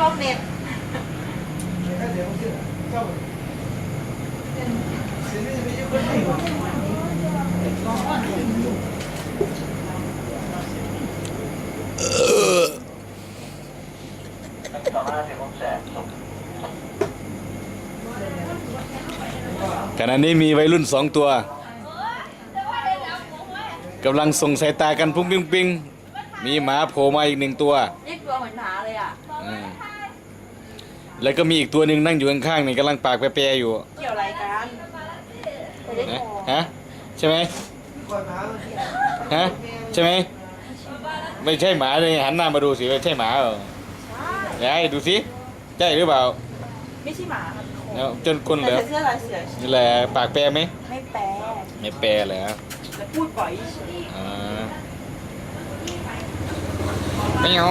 ลบเน็ตขณะนี้มีวัยรุ่นสองตัวกำลังส่งสายตากันพุ่งปิ้งปิ้ง มีหมาโผล่มาอีกหนึ่งตัวนี่ตัวเหมือนหมาเลยอะอืมแล้วก็มีอีกตัวหนึ่งนั่งอยู่ข้างๆนี่กำลังปากแปรๆอยู่เกี่ยวอะไรกันไปได้นะของฮะใช่ไหมฮะใช่ไหมไม่ใช่หมาเลยหันหน้ามาดูสิว่าใช่หมาเปล่าไหนดูสิใช่หรือเปล่าไม่ใช่หมาค่ะเป็นของแล้วจนคนแต่เหรอใส่เสื้อลายเสือนี่แหละปากแปรไหมไม่แปลไม่แปรเหรอแต่พูดปล่อยเฉยอ่า ไม่เอา